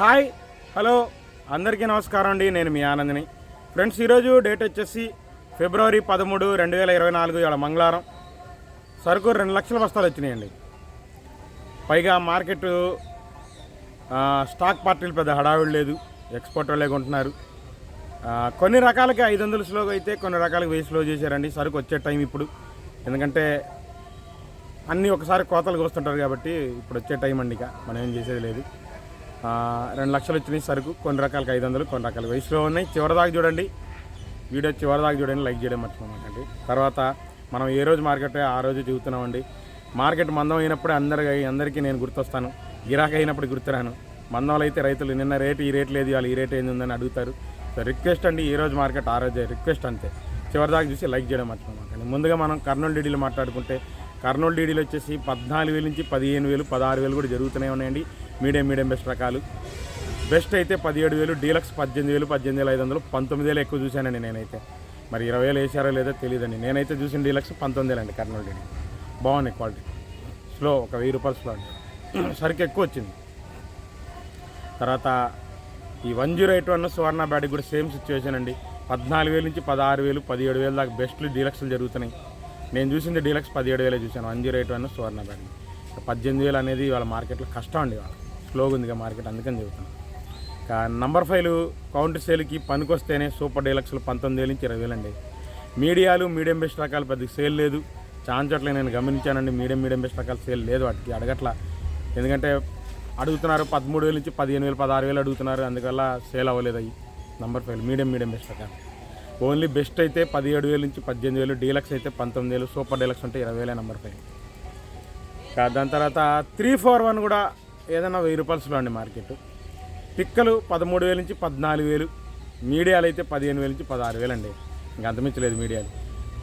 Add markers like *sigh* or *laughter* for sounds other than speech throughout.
Hi hello అందరికీ నమస్కారం అండి. నేను మీ ఆనందిని. ఫ్రెండ్స్ ఈరోజు డేట్ వచ్చేసి ఫిబ్రవరి పదమూడు రెండు వేల ఇరవై నాలుగు ఇవాళ మంగళవారం. సరుకు రెండు లక్షల బస్తాలు వచ్చినాయండి. పైగా మార్కెట్ స్టాక్ పార్టీలు పెద్ద హడావిడి లేదు. ఎక్స్పోర్ట్ వాళ్ళే కొంటున్నారు. కొన్ని రకాలకి ఐదు వందల స్లోగా అయితే కొన్ని రకాలకి వెయ్యి స్లో చేశారండి. సరుకు వచ్చే టైం ఇప్పుడు. ఎందుకంటే అన్నీ ఒకసారి కోతలు కోస్తుంటారు కాబట్టి ఇప్పుడు వచ్చే టైం అండి ఇక. మనం ఏం చేసేది లేదు. రెండు లక్షలు వచ్చినాయి సరుకు. కొన్ని రకాలకి ఐదు వందలు కొన్ని రకాల వయసులో ఉన్నాయి. చివరిదాకా చూడండి. వీడియో చివరిదాకా చూడండి. లైక్ చేయడం మర్చిపోమాకండి. తర్వాత మనం ఏ రోజు మార్కెట్ ఆ రోజు చూస్తున్నామండి మార్కెట్ మందం అయినప్పుడే అందరి అందరికీ నేను గుర్తొస్తాను. గిరాకీ అయినప్పుడు గుర్తురాను. మందంలో అయితే రైతులు నిన్న రేటు ఈ రేట్ లేదు వాళ్ళు ఈ రేట్ ఏంది ఉందని అడుగుతారు. సో రిక్వెస్ట్ అండి. ఈ రోజు మార్కెట్ ఆ రోజే రిక్వెస్ట్ అంతే. చివరిదాకా చూసి లైక్ చేయడం మర్చిపోమాకండి. ముందుగా మనం కర్నూలు డీడీలు మాట్లాడుకుంటే కర్నూలు డీడీలు వచ్చేసి పద్నాలుగు వేలు నుంచి పదిహేను వేలు పదహారు వేలు కూడా జరుగుతూనే ఉన్నాయండి. మీడియం మీడియం బెస్ట్ రకాలు. బెస్ట్ అయితే పదిహేడు వేలు డీలక్స్ పద్దెనిమిది వేలు పద్దెనిమిది వేల ఐదు వందలు పంతొమ్మిది వేలు ఎక్కువ చూశానండి నేనైతే. మరి ఇరవై వేలు వేసారో లేదో తెలియదండి నేనైతే చూసిన డీలక్స్ పంతొమ్మిది వేలు అండి కర్నూలు డీడీ బాగున్నాయి క్వాలిటీ. స్లో ఒక వెయ్యి రూపాయలు స్లో అండి. *clears throat* సరికి ఎక్కువ వచ్చింది. తర్వాత ఈ one zero eight one Suvarna బ్యాడీ కూడా సేమ్ సిచ్యువేషన్ అండి. పద్నాలుగు వేలు నుంచి పదహారు వేలు పదిహేడు వేలు దాకా బెస్ట్లు డీలక్స్లు జరుగుతున్నాయి. నేను చూసింది డీలక్స్ పదిహేడు వేలే చూశాను. One zero eight one Suvarna బ్యాడీ పద్దెనిమిది వేలు అనేది వాళ్ళ మార్కెట్లో కష్టం అండి వాళ్ళ స్లోగా ఉంది ఇక మార్కెట్ అందుకని చెబుతున్నాను నంబర్ ఫైవ్ కౌంటర్ సేల్కి పనికొస్తేనే సూపర్ డీలక్స్లు పంతొమ్మిది వేల నుంచి ఇరవై వేలు అండి మీడియాలు మీడియం బెస్ట్ రకాలు పెద్ద సేల్ లేదు. ఛాన్స్ చోట్ల నేను గమనించానండి మీడియం మీడియం బెస్ట్ రకాలు సేల్ లేదు వాటికి అడగట్ల. ఎందుకంటే అడుగుతున్నారు పదమూడు వేల నుంచి పదిహేను వేలు పదహారు వేలు అడుగుతున్నారు అందువల్ల సేల్ అవ్వలేదు అవి. Number five medium medium best రకాలు. ఓన్లీ బెస్ట్ అయితే పదిహేడు వేలు నుంచి పద్దెనిమిది వేలు డీలక్స్ అయితే పంతొమ్మిది వేలు సూపర్ డీలక్స్ ఉంటే ఇరవై వేలే నంబర్ ఫైవ్ దాని తర్వాత త్రీ ఫోర్ వన్ కూడా ఏదైనా వెయ్యి రూపాయలు అండి మార్కెట్? పిక్కలు పదమూడు వేల నుంచి పద్నాలుగు వేలు మీడియాలు అయితే పదిహేను వేల నుంచి పదహారు వేలు అండి. ఇంకా అంతమించలేదు మీడియాలు.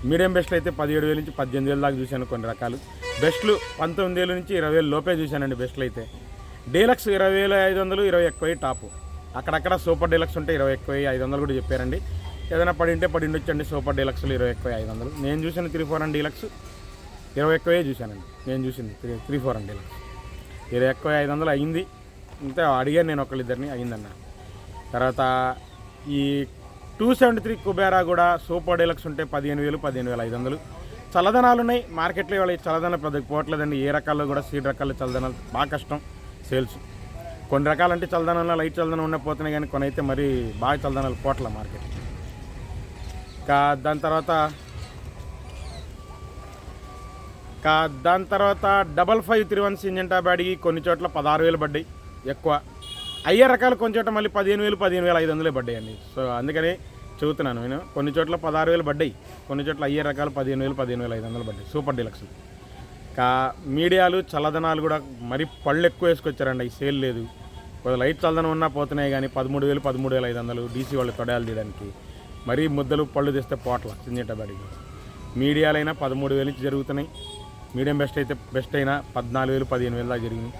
మీడియం బెస్ట్లు అయితే పదిహేడు వేల నుంచి పద్దెనిమిది వేల దాకా చూశాను కొన్ని రకాలు. బెస్ట్లు పంతొమ్మిది వేల నుంచి ఇరవై వేలు లోపే చూశానండి బెస్ట్లు అయితే. డీలక్స్ ఇరవై వేల ఐదు వందలు ఇరవై ఎక్కువ టాపు. అక్కడక్కడ సూపర్ డీలక్స్ ఉంటే ఇరవై ఎక్కువ ఐదు వందలు కూడా చెప్పారండి. ఏదైనా పడింటే పడి ఉండొచ్చండి సూపర్ డీలక్స్లు ఇరవై ఎక్కువ ఐదు వందలు. నేను చూసిన త్రీ ఫోర్ అండ్ డీలక్స్ ఇరవై ఎక్కువే చూశానండి. నేను చూసింది three three four and deluxe. ఇరవై ఎక్కువ ఐదు వందలు అయింది. అంతే అడిగాను నేను ఒకళ్ళిద్దరిని అయిందన్న. తర్వాత ఈ టూ సెవెంటీ త్రీ కుబేరా కూడా సూపర్ డీలక్స్ ఉంటే పదిహేను వేలు పదిహేను వేల ఐదు వందలు. చల్లదనాలు ఉన్నాయి. మార్కెట్లో ఇవాళ చల్లదనాలు పెద్ద పోవట్లేదండి. ఏ రకాల్లో కూడా సీడ్ రకాల చల్లదనాలు బాగా కష్టం సేల్స్. కొన్ని రకాలంటే చల్లదనంలో లైట్ చల్లదనం ఉన్న పోతున్నాయి కానీ కొన్ని అయితే మరీ బాగా చల్లదనాలు పోట్ల మార్కెట్. ఇంకా దాని తర్వాత దాని తర్వాత double five three one Syngenta బ్యాడ్కి కొన్ని చోట్ల పదహారు వేలు పడ్డాయి. ఎక్కువ. అయ్యే రకాలు కొన్ని చోట్ల మళ్ళీ పదిహేను వేలు పదిహేను వేల ఐదు వందలే పడ్డాయండి. సో అందుకని చెబుతున్నాను నేను. కొన్ని చోట్ల పదహారు వేలు పడ్డాయి. కొన్ని చోట్ల అయ్యే రకాలు పదిహేను వేలు పదిహేను వేల ఐదు వందలు పడ్డాయి. Super deluxe. ఇంకా మీడియాలు చల్లదనాలు కూడా మరీ పళ్ళు ఎక్కువ వేసుకొచ్చారండి. అవి సేల్ లేదు. కొద్దిగా లైట్ చల్లదనం ఉన్నా పోతున్నాయి కానీ పదమూడు వేలు పదమూడు వేల ఐదు వందలు డీసీ వాళ్ళు తొడయాలు తీయడానికి. మరీ ముద్దలు పళ్ళు తెస్తే పోట్ల సింజంటా బ్యాడికి. మీడియాలైనా పదమూడు వేలు నుంచి జరుగుతున్నాయి. మీడియం బెస్ట్ అయితే బెస్ట్ అయినా పద్నాలుగు వేలు పదిహేను వేలు దాకా జరిగింది.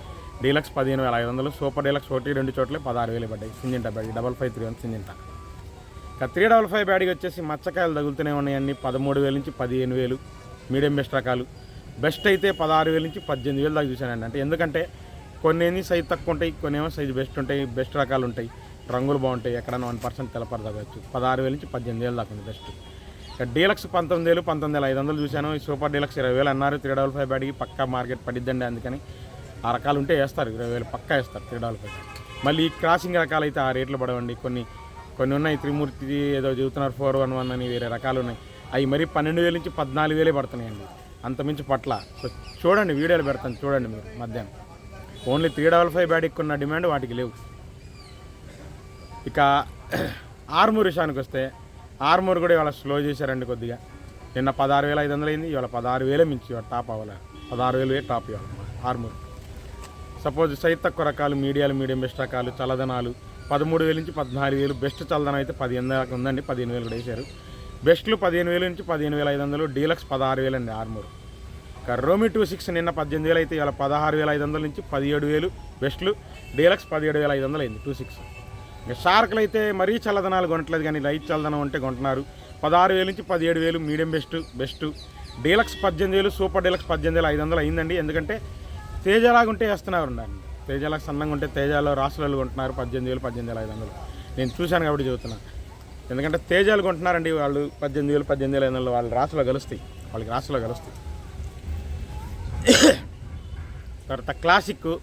డీలక్స్ పదిహేను వేల ఐదు వందలు. సూపర్ డీలక్స్ ఒకటి రెండు చోట్ల పదహారు వేలు పడ్డాయి. Syngenta bag double five three one Syngenta. ఇక త్రీ డబల్ ఫైవ్ బ్యాడ్కి వచ్చేసి మచ్చకాయలు తగులుతూనే ఉన్నాయన్ని పదమూడు వేల నుంచి పదిహేను వేలు. మీడియం బెస్ట్ రకాలు. బెస్ట్ అయితే పదహారు వేల నుంచి పద్దెనిమిది వేలు దాకా చూశానండి. అంటే ఎందుకంటే కొన్ని ఏమి సైజు తక్కువ ఉంటాయి కొన్ని ఏమో సైజు బెస్ట్ ఉంటాయి బెస్ట్ రకాలు ఉంటాయి. రంగులు బాగుంటాయి. ఎక్కడైనా వన్ పర్సెంట్ తెలపడదవచ్చు పదహారు వేల నుంచి పద్దెనిమిది వేలు దాకా ఉంది బెస్ట్ డీలక్స్ పంతొమ్మిది వేలు పంతొమ్మిది వేల ఐదు వందలు చూశాను. ఈ సూపర్ డీలక్స్ ఇరవై వేలు అన్నారు. త్రీ డబల్ ఫైవ్ బ్యాడ్కి పక్కా మార్కెట్ పడిద్దండి అందుకని ఆ రకాలు ఉంటే వేస్తారు. ఇరవై వేలు పక్కా వేస్తారు త్రీ డబల్ ఫైవ్. మళ్ళీ ఈ క్రాసింగ్ రకాలు అయితే ఆ రేట్లు పడవండి. కొన్ని కొన్ని ఉన్నాయి. త్రిమూర్తి ఏదో చెబుతున్నారు ఫోర్ వన్ వన్ అని వేరే రకాలు ఉన్నాయి. అవి మరీ పన్నెండు వేల నుంచి పద్నాలుగు వేలే పడుతున్నాయండి. అంతమించి పట్ల. సో చూడండి వీడియోలు పెడతాను. చూడండి మీరు మధ్యాహ్నం. ఓన్లీ త్రీ డబల్ ఫైవ్ బ్యాడ్కి ఉన్న డిమాండ్ వాటికి లేవు. ఇక ఆర్మూర్ విషయానికి వస్తే ఆర్మూర్ కూడా ఇవాళ స్లో చేశారండి కొద్దిగా. నిన్న పదహారు వేల ఐదు వందలు అయింది ఇవాళ పదహారు వేలే మించి టాప్ అవ్వాలి. పదహారు వేలు టాప్ ఇవ్వాలి ఆర్మూర్. సపోజ్ సైత్ తక్కువ రకాలు మీడియాలు మీడియం బెస్ట్ రకాలు చల్లదనాలు. పదమూడు వేల నుంచి పద్నాలుగు వేలు బెస్ట్ చల్లదనం అయితే పదిహేను దాకా ఉందండి పదిహేను వేలు కూడా వేశారు. బెస్ట్లు పదిహేను వేల నుంచి పదిహేను వేల ఐదు వందలు డీలక్స్ పదహారు వేలు అండి ఆర్మూర్. రోమి టూ సిక్స్ నిన్న పద్దెనిమిది వేలు అయితే ఇవాళ పదహారు వేల ఐదు వందల నుంచి పదిహేడు వేలు బెస్ట్లు డీలక్స్ పదిహేడు వేల ఐదు వందలు అయింది టూ సిక్స్. షార్కులు అయితే మరీ చల్లదనాలు కొనట్లేదు కానీ లైట్ చల్లదనం ఉంటే కొంటున్నారు. పదహారు వేలు నుంచి పదిహేడు వేలు మీడియం బెస్ట్ బెస్ట్. డీలక్స్ పద్దెనిమిది వేలు సూపర్ డీలక్స్ పద్దెనిమిది వేలు ఐదు వందలు అయిందండి. ఎందుకంటే తేజలాగుంటే వేస్తున్నారు ఉండండి. తేజాలకు సన్నంగా ఉంటే తేజాలో రాసులలో కొంటున్నారు పద్దెనిమిది వేలు పద్దెనిమిది వేల ఐదు వందలు. నేను చూశాను కాబట్టి చెబుతున్నా. ఎందుకంటే తేజాలు కొంటున్నారండి వాళ్ళు పద్దెనిమిది వేలు పద్దెనిమిది వేల ఐదు వందలు వాళ్ళు రాసులో కలుస్తాయి. వాళ్ళకి రాసులో కలుస్తాయి. *coughs* తర్వాత క్లాసిక్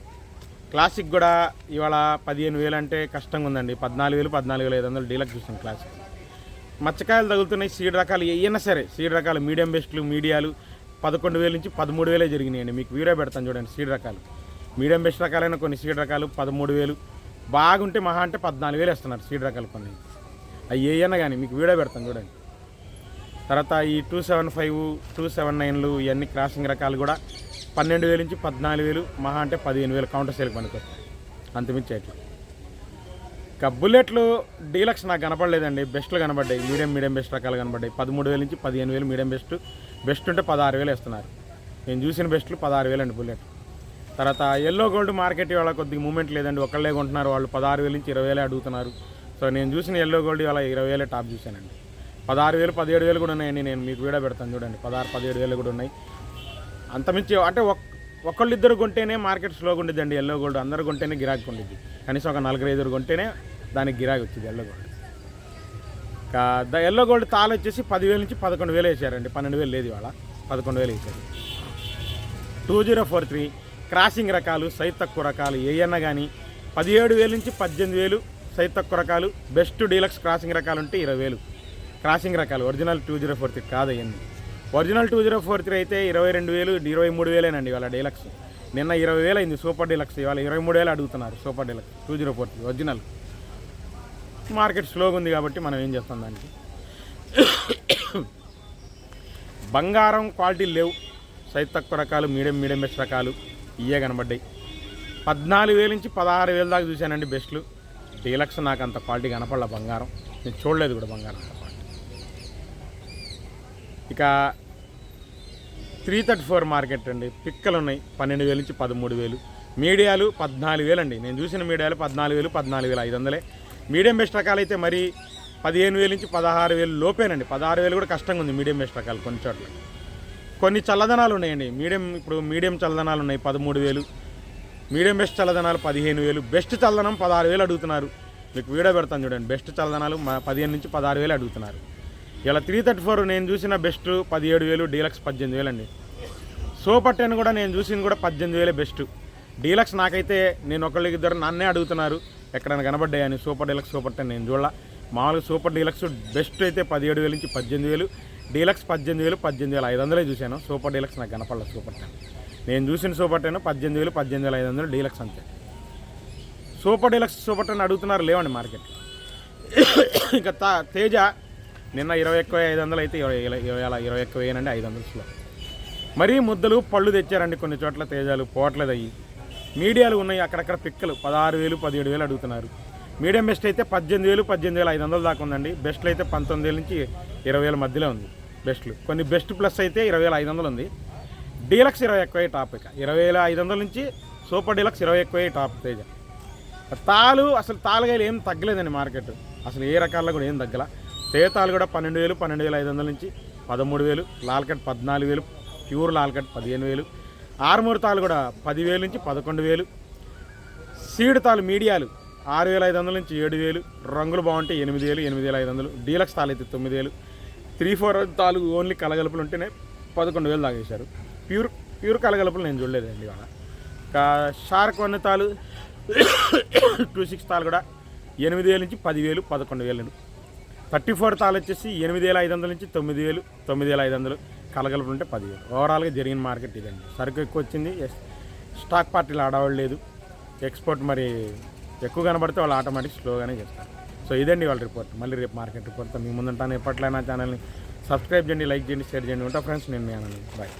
క్లాసిక్ కూడా ఇవాళ పదిహేను వేలు అంటే కష్టంగా ఉందండి. పద్నాలుగు వేలు పద్నాలుగు వేల ఐదు వందలు డీలక్ చూసాం క్లాసిక్. మచ్చకాయలు తగులుతున్నాయి సీడ్ రకాలు ఏమైనా సరే సీడ్ రకాలు మీడియం బెస్ట్లు మీడియాలు పదకొండు వేల నుంచి పదమూడు వేలే జరిగినాయండి. మీకు వీడియో పెడతాను చూడండి సీడ్ రకాలు. మీడియం బెస్ట్ రకాలైన కొన్ని సీడ్ రకాలు పదమూడు వేలు. బాగుంటే మహా అంటే పద్నాలుగు వేలు వేస్తున్నారు సీడ్ రకాలు కొన్ని. అవి ఏమైనా కానీ మీకు వీడియో పెడతాను చూడండి. తర్వాత ఈ two seven five two seven నైన్లు ఇవన్నీ క్రాసింగ్ రకాలు కూడా పన్నెండు వేలు నుంచి పద్నాలుగు వేలు మహా అంటే పదిహేను వేలు కౌంటర్ సేల్కి పనికొస్తాయి అంతమించి అట్లా ఇక బుల్లెట్లు డీలక్స్ నాకు కనపడలేదండి. బెస్ట్లు కనబడ్డాయి మీడియం మీడియం బెస్ట్ రకాలు కనబడ్డాయి పదమూడు వేల నుంచి పదిహేను వేలు మీడియం బెస్ట్. బెస్ట్ ఉంటే పదహారు వేలు ఇస్తున్నారు నేను చూసిన బెస్ట్లు పదహారు వేలు అండి బుల్లెట్ తర్వాత ఎల్లో గోల్డ్ మార్కెట్ వాళ్ళ కొద్దిగా మూమెంట్ లేదండి. ఒకళ్ళే కొంటున్నారు. వాళ్ళు పదహారు వేల నుంచి ఇరవై వేలే అడుగుతున్నారు. సో నేను చూసిన ఎల్లో గోల్డ్ ఇవాళ ఇరవై వేలే టాప్ చూశానండి. పదహారు వేలు పదిహేడు వేలు కూడా ఉన్నాయండి. నేను మీకు వీడియో పెడతాను చూడండి. పదహారు పదిహేడు వేలు కూడా ఉన్నాయి. అంతమించి అంటే ఒక్ ఒకళ్ళిద్దరు కొంటేనే మార్కెట్ స్లోగా ఉండేదండి ఎల్లో గోల్డ్. అందరు కొంటేనే గిరాకీ ఉండేది కనీసం ఒక నలుగురు ఐదుగురు కొంటేనే దానికి గిరాకీ వచ్చింది yellow gold. The yellow gold తాళం వచ్చేసి పదివేల నుంచి పదకొండు వేలు వేసారండి. పన్నెండు వేలు లేదు ఇవాళ. పదకొండు వేలు వేసారు. Two zero four three crossing రకాలు సైజ్ తక్కువ రకాలు ఏయన్నా కానీ పదిహేడు వేలు నుంచి పద్దెనిమిది వేలు సైజ్ తక్కువ రకాలు బెస్ట్ డీలక్స్ క్రాసింగ్ రకాలు ఉంటే ఇరవై వేలు. క్రాసింగ్ రకాలు original two zero four three కాదు అయ్యింది original two zero four three అయితే ఇరవై రెండు వేలు ఇరవై మూడు వేలేనండి ఇవాళ డీలక్స్. నిన్న ఇరవై వేలు అయింది సూపర్ డీలక్స్ ఇవాళ ఇరవై మూడు వేలు అడుగుతున్నారు super deluxe two zero four three original. Market స్లోగా ఉంది కాబట్టి మనం ఏం చేస్తాం దానికి? బంగారం క్వాలిటీ లేవు. సైజ్ తక్కువ రకాలు మీడియం మీడియం బెస్ట్ రకాలు ఇవే కనబడ్డాయి. పద్నాలుగు వేల నుంచి పదహారు వేల దాకా చూశానండి బెస్ట్లు. డీలక్స్ నాకు అంత క్వాలిటీ కనపడలే బంగారం. నేను చూడలేదు కూడా బంగారం అంత క్వాలిటీ. ఇక త్రీ థర్టీ ఫోర్ మార్కెట్ అండి. పిక్కలు ఉన్నాయి పన్నెండు వేలు నుంచి పదమూడు వేలు. మీడియాలు పద్నాలుగు వేలు అండి నేను చూసిన మీడియాలు పద్నాలుగు వేలు పద్నాలుగు వేలు ఐదు వందలే. మీడియం బెస్ట్ రకాలు అయితే మరి పదిహేను వేలు నుంచి పదహారు వేలు లోపేనండి. పదహారు వేలు కూడా కష్టంగా ఉంది మీడియం బెస్ట్ రకాలు కొన్ని చోట్ల. కొన్ని చల్లదనాలు ఉన్నాయండి. మీడియం ఇప్పుడు మీడియం చల్లదనాలు ఉన్నాయి పదమూడు వేలు. మీడియం బెస్ట్ చల్లదనాలు పదిహేను వేలు. బెస్ట్ చల్లదనం పదహారు వేలు అడుగుతున్నారు. మీకు వీడియో పెడతాను చూడండి. బెస్ట్ చల్లదనాలు పదిహేను నుంచి పదహారు వేలు అడుగుతున్నారు. ఇలా త్రీ థర్టీ ఫోర్ నేను చూసిన బెస్ట్ పదిహేడు వేలు డీలక్స్ పద్దెనిమిది వేలు అండి సూపర్ టెన్ కూడా నేను చూసింది కూడా పద్దెనిమిది వేలే బెస్ట్ డీలక్స్ నాకైతే నేను ఒకళ్ళకి ఇద్దరు నన్నే అడుగుతున్నారు ఎక్కడైనా కనబడ్డాయని సూపర్ డీలక్స్ సూపర్ టెన్ నేను చూడాల. మామూలుగా సూపర్ డీలక్స్ బెస్ట్ అయితే పదిహేడు వేలు నుంచి పద్దెనిమిది వేలు డీలక్స్ పద్దెనిమిది వేలు పద్దెనిమిది వేల ఐదు వందలే చూశాను. సూపర్ డీలక్స్ నాకు కనపడలేదు సూపర్ టెన్ నేను చూసిన సూపర్ టెన్ పద్దెనిమిది వేలు పద్దెనిమిది వేల ఐదు వందలు డీలక్స్ అంతే. సూపర్ డీలక్స్ సూపర్ టెన్ అడుగుతున్నారు లేవండి మార్కెట్ *coughs* ఇంకా తా తేజ నిన్న ఇరవై ఎక్కువ ఐదు వందలు అయితే ఇరవై ఇరవై అలా ఇరవై ఎక్కువ వేయనండి ఐదు వందలు మరీ ముద్దలు పళ్ళు తెచ్చారండి కొన్ని చోట్ల తేజాలు పోవట్లేదు అయ్యి. మీడియాలు ఉన్నాయి అక్కడక్కడ పిక్కలు. పదహారు వేలు పదిహేడు వేలు అడుగుతున్నారు. మీడియం బెస్ట్ అయితే పద్దెనిమిది వేలు పద్దెనిమిది వేల ఐదు వందలు దాకా ఉందండి. బెస్ట్లు అయితే పంతొమ్మిది వేల నుంచి ఇరవై వేల మధ్యలో ఉంది బెస్ట్లు. కొన్ని బెస్ట్ ప్లస్ అయితే ఇరవై వేల ఐదు వందలు ఉంది. డీలక్స్ ఇరవై ఎక్కువ టాప్ ఇక. ఇరవై వేల ఐదు వందల నుంచి సూపర్ డీలక్స్ ఇరవై ఎక్కువ టాప్ తేజ. తాలు అసలు తాలుగాయలు ఏం తగ్గలేదండి మార్కెట్. అసలు ఏ రకాల్లో కూడా ఏం తగ్గల. తేతాలు కూడా పన్నెండు వేలు పన్నెండు వేల ఐదు వందల నుంచి పదమూడు వేలు లాల్కట్ పద్నాలుగు వేలు ప్యూర్ లాల్కట్ పదిహేను వేలు ఆరుమూరు తాలు కూడా పదివేలు నుంచి పదకొండు వేలు సీడ్ తాలు మీడియాలు ఆరు వేల ఐదు వందల నుంచి ఏడు వేలు రంగులు బాగుంటే ఎనిమిది వేలు ఎనిమిది వేల ఐదు వందలు డీలక్స్ తాలు అయితే తొమ్మిది వేలు త్రీ ఫోర్ తాలు ఓన్లీ కలగలుపులు ఉంటేనే పదకొండు వేలు తాగేశారు ప్యూర్ ప్యూర్ కలగలుపులు నేను చూడలేదండి ఇవాళ. ఇంకా షార్క్ వన్ తాలు *coughs* టూ సిక్స్ తాలు కూడా ఎనిమిది వేల నుంచి పదివేలు పదకొండు వేలు థర్టీ ఫోర్ తాలు వచ్చేసి ఎనిమిది వేల ఐదు వందల నుంచి తొమ్మిది వేలు తొమ్మిది వేల ఐదు వందలు కలగలుపులు ఉంటే పదివేలు ఓవరాల్గా జరిగిన మార్కెట్ ఇదండి. సరుకు ఎక్కువ వచ్చింది. స్టాక్ పార్టీలు ఆడవాళ్ళు లేదు. ఎక్స్పోర్ట్ మరి ఎక్కువ కనబడితే వాళ్ళు ఆటోమేటిక్ స్లోగానే చేస్తారు. సో ఇదండి వాళ్ళ రిపోర్ట్ మళ్ళీ రేపు మార్కెట్ రిపోర్ట్తో మీ ముందుంటాను. ఎప్పట్లైనా ఛానల్ని సబ్స్క్రైబ్ చేయండి లైక్ చేయండి షేర్ చేయండి. ఉంటా ఫ్రెండ్స్ నేను మీ బాయ్